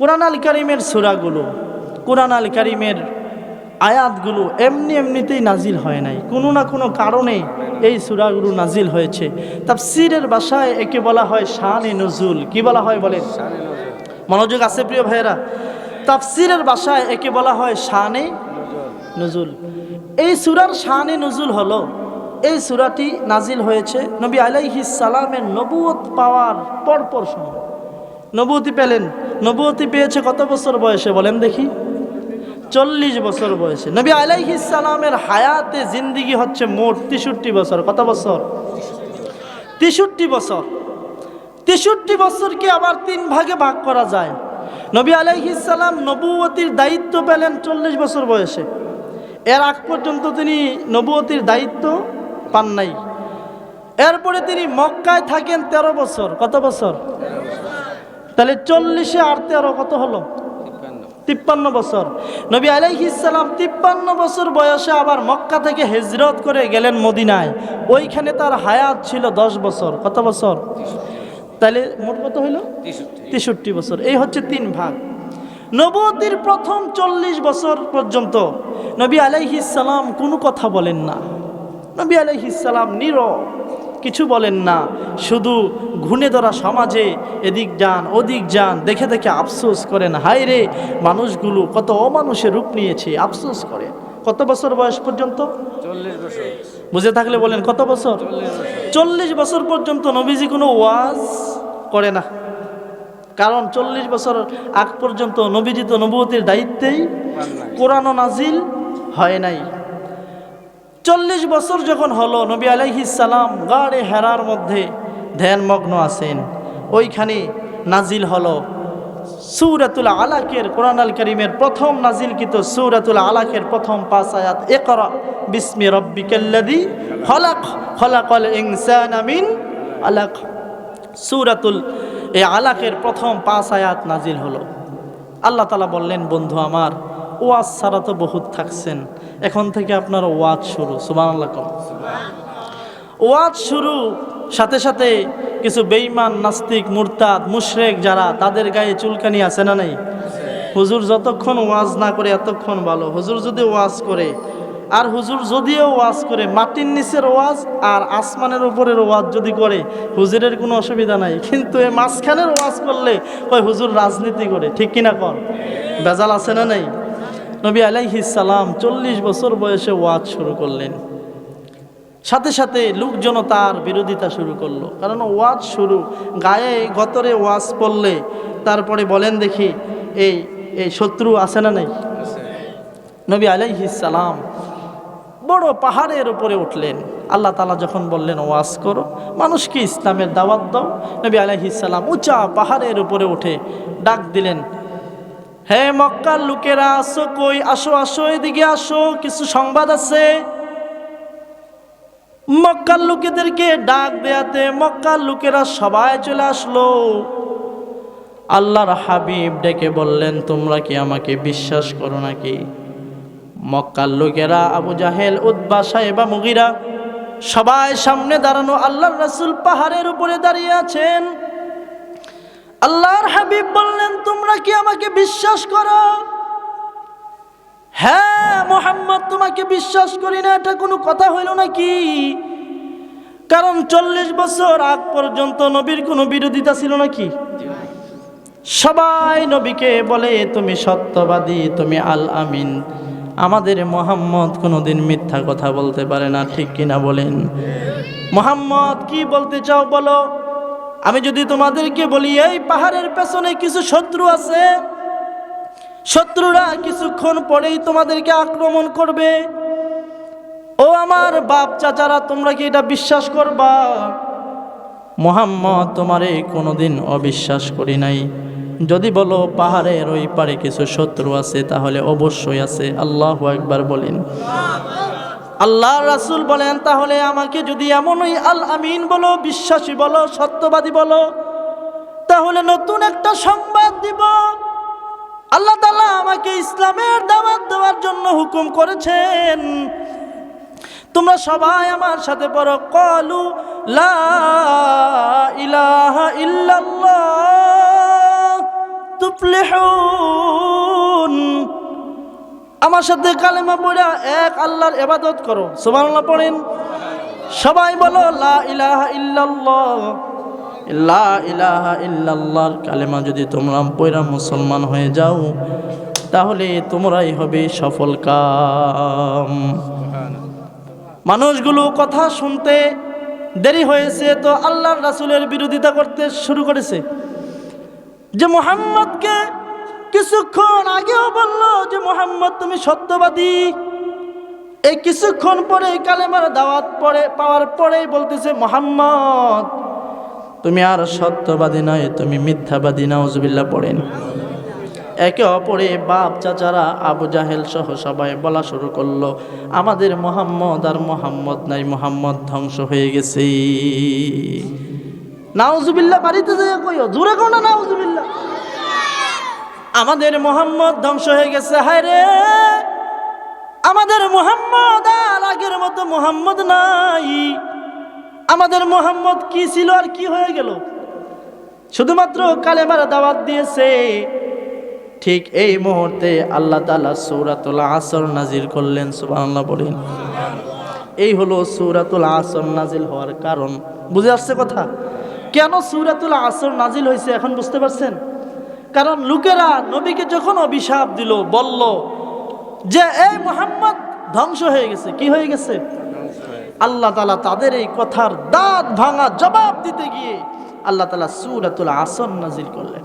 কোরআন আল কারিমের সুরাগুলো, কোরআন আল কারিমের আয়াতগুলো এমনি এমনিতেই নাজিল হয় নাই। কোনো না কোনো কারণে এই সুরাগুলো নাজিল হয়েছে। তাফসিরের বাসায় একে বলা হয় শানে নজুল। কি বলা হয় বলেন? মনোযোগ আছে প্রিয় ভাইয়েরা? তাফসিরের বাসায় একে বলা হয় শানে নজুল। এই সুরার শানে নজুল হলো, এই সুরাটি নাজিল হয়েছে নবী আলাইহিস সালামের নবুয়ত পাওয়ার পরপর সময়। নবুয়তি পেলেন নবুয়তি পেয়েছে কত বছর বয়সে বলেন দেখি? চল্লিশ বছর বয়সে। নবী সালামের হায়াতে জিন্দিগি হচ্ছে মোট তেষট্টি বছর। কত বছর? তেষট্টি বছর। তেষট্টি বছরকে আবার তিন ভাগে ভাগ করা যায়। নবী আলাইহিসাল্লাম নবুয়তির দায়িত্ব পেলেন চল্লিশ বছর বয়সে। এর আগ পর্যন্ত তিনি নবুয়তির দায়িত্ব পান নাই। এরপরে তিনি মক্কায় থাকেন ১৩ বছর। কত বছর? তাহলে চল্লিশে আর তেরো কত হলো? তিপ্পান্ন। বছর। নবী আলাইহিসাল্লাম তিপ্পান্ন বছর বয়সে আবার মক্কা থেকে হেজরত করে গেলেন মদিনায়। ওইখানে তার হায়াত ছিল দশ বছর। কত বছর? তাহলে মোট কত হইল? তেষট্টি। বছর। এই হচ্ছে তিন ভাগ। নবতির প্রথম চল্লিশ বছর পর্যন্ত নবী আলাইহিসাল্লাম কোনো কথা বলেন না। নবী আলাইহিসাল্লাম নীরব। কিছু বলেন না। শুধু ঘুণে ধরা সমাজে এদিক যান ওদিক যান দেখে দেখে আফসোস করেন। হায় রে মানুষগুলো কত অমানুষের রূপ নিয়েছে আফসোস করে। কত বছর বয়স পর্যন্ত? চল্লিশ বছর। বুঝে থাকলে বলেন কত বছর? চল্লিশ বছর। পর্যন্ত নবীজি কোনো ওয়াজ করে না। কারণ চল্লিশ বছর আগ পর্যন্ত নবীজি তো নবুয়তির দায়িত্বেই কোরআন নাজিল হয় নাই। চল্লিশ বছর যখন হলো, নবী সালাম গাড়ে হেরার মধ্যে ধ্যানমগ্ন আছেন। ওইখানে নাজিল হলো সৌরাতুল আলাকের, কোরআন আল করিমের প্রথম নাজিল নাজিলকৃত সৌরাতুল আলাকের প্রথম পাঁচ আয়াত একরা বিস্মি রব্বিকাল্লাদি খলাক, খলাকল ইনসান আমিন আলাক। সৌরাতুল এ আলাকের প্রথম পাঁচ আয়াত নাজিল হলো। আল্লাহ তালা বললেন, বন্ধু আমার ওয়াজ ছাড়া তো বহুত থাকছেন। এখন থেকে আপনার ওয়াজ শুরু আল্লাহ ওয়াজ শুরু, সাথে সাথে কিছু বেইমান নাস্তিক, মুরতাদ, মুশরেক যারা, তাদের গায়ে চুলকানি আছে না নাই? হুজুর যতক্ষণ ওয়াজ না করে এতক্ষণ ভালো। হুজুর যদি ওয়াজ করে, আর হুজুর যদিও ওয়াজ করে, মাটির নিচের ওয়াজ আর আসমানের উপরের ওয়াজ যদি করে, হুজুরের কোনো অসুবিধা নাই। কিন্তু এই মাঝখানের ওয়াজ করলে ওই হুজুর রাজনীতি করে, ঠিক কিনা কর বেজাল আছে না নাই? নবী আলাইহিস সালাম চল্লিশ বছর বয়সে ওয়াজ শুরু করলেন। সাথে সাথে লোকজন তার বিরোধিতা শুরু করল। কারণ ওয়াজ শুরু, গায়ে গতরে ওয়াজ পড়লে তারপরে বলেন দেখি, এই এই শত্রু আছে না নাই? নবী আলাইহিস সালাম বড় পাহাড়ের উপরে উঠলেন। আল্লাহ তালা যখন বললেন, ওয়াজ করো, মানুষকে ইসলামের দাওয়াত দাও। নবী আলাইহিস সালাম উঁচা পাহাড়ের উপরে উঠে ডাক দিলেন হে মক্কার লোকেরা, আসো কই? আসো আসো, এদিকে আসো, কিছু সংবাদ আছে? মক্কার লোকেদেরকে ডাক দেয়াতে মক্কার লোকেরা সবাই চলে আসলো। আল্লাহর হাবিব ডেকে বললেন, তোমরা কি আমাকে বিশ্বাস করো নাকি? মক্কার লোকেরা, আবু জাহেল উদ্বা সাহেবা মুগিরা, সবাই সামনে দাঁড়ানো আল্লাহর রাসূল পাহাড়ের উপরে দাঁড়িয়ে আছেন। আল্লাহর হাবিব বললেন, তোমরা কি আমাকে বিশ্বাস করো? হ্যাঁ মোহাম্মদ, তোমাকে বিশ্বাস করি না, এটা কোনো কথা হইল নাকি? কারণ চল্লিশ বছর আগ পর্যন্ত নবীর কোনো বিরোধিতা ছিল নাকি? সবাই নবীকে বলে, তুমি সত্যবাদী, তুমি আল আমিন আমাদের মোহাম্মদ কোনোদিন মিথ্যা কথা বলতে পারে না, ঠিক কিনা বলেন? মোহাম্মদ, কি বলতে চাও বলো? আমি যদি তোমাদেরকে বলি, এই পাহাড়ের পেছনে কিছু শত্রু আছে? শত্রুরা কিছুক্ষণ পরেই তোমাদেরকে আক্রমণ করবে। ও আমার বাপ চাচারা, তোমরা কি এটা বিশ্বাস করবা? মোহাম্মদ, তোমারে কোনোদিন অবিশ্বাস করি নাই। যদি বলো পাহাড়ের ওই পারে কিছু শত্রু আছে, তাহলে অবশ্যই আছে। আল্লাহ একবার বলেন। আল্লাহ রাসূল বলেন, তাহলে আমাকে যদি এমনই আল আমিন বলো, বিশ্বাসী বলো, সত্যবাদী বলো, তাহলে নতুন একটা সংবাদ দিব। আল্লাহ তালা আমাকে ইসলামের দাওয়াত দেওয়ার জন্য হুকুম করেছেন। তোমরা সবাই আমার সাথে পড়ো, কলু লা ইলাহা আমার সাথে কালেমা পড়া এক আল্লাহর এবাদত করো। সুবহানাল্লাহ পড়েন। সবাই বলো, লা ইলাহা ইল্লাল্লাহ। লা ইলাহা ইল্লাল্লাহর কালেমা যদি তোমরা পড়া মুসলমান হয়ে যাও, তাহলে তোমরাই হবে সফল কাম। মানুষগুলো কথা শুনতে দেরি হয়েছে, তো আল্লাহর রাসুলের বিরোধিতা করতে শুরু করেছে। যে মোহাম্মদকে কিছুক্ষণ আগেও বলল যে, মোহাম্মদ, তুমি সত্যবাদী। এই কিছুক্ষণ পরে কালেমার দাওয়াত পরে, পাওয়ার পরেই বলতেছে, মোহাম্মদ, তুমি আর সত্যবাদী নয়, তুমি মিথ্যাবাদী, নাউজুবিল্লাহ, পড়েন। একে অপরে বাপ, চাচারা, আবু জাহেল সহ সবাই বলা শুরু করল, আমাদের মোহাম্মদ আর মোহাম্মদ নাই, মোহাম্মদ ধ্বংস হয়ে গেছে। নাউজুবিল্লাহ, বাড়িতে যাই কইও, জোরে কোন নাউজুবিল্লাহ। আমাদের মোহাম্মদ ধ্বংস হয়ে গেছে, হায় রে। আমাদের মোহাম্মদ আর আগের মতো মোহাম্মদ নাই। আমাদের মোহাম্মদ কি ছিল আর কি হয়ে গেল? শুধুমাত্র কালেমার দাওয়াত দিয়েছে। ঠিক এই মুহূর্তে আল্লাহ তালা সৌরাতুল আসর নাজির করলেন, সুবহানাল্লাহ বলেন। এই হলো সৌরাতুল আসর নাজিল হওয়ার কারণ। বুঝে আসছে কথা? কেন সৌরাতুল আসর নাজিল হয়েছে এখন বুঝতে পারছেন? কারণ লোকেরা নবীকে যখন অভিশাপ দিল, বলল যে এই মোহাম্মদ, ধ্বংস হয়ে গেছে। কি হয়ে গেছে? আল্লাহ তালা তাদের এই কথার দাঁত ভাঙা জবাব দিতে গিয়ে আল্লাহ তালা সুরাতুল আসন নাজির করলেন।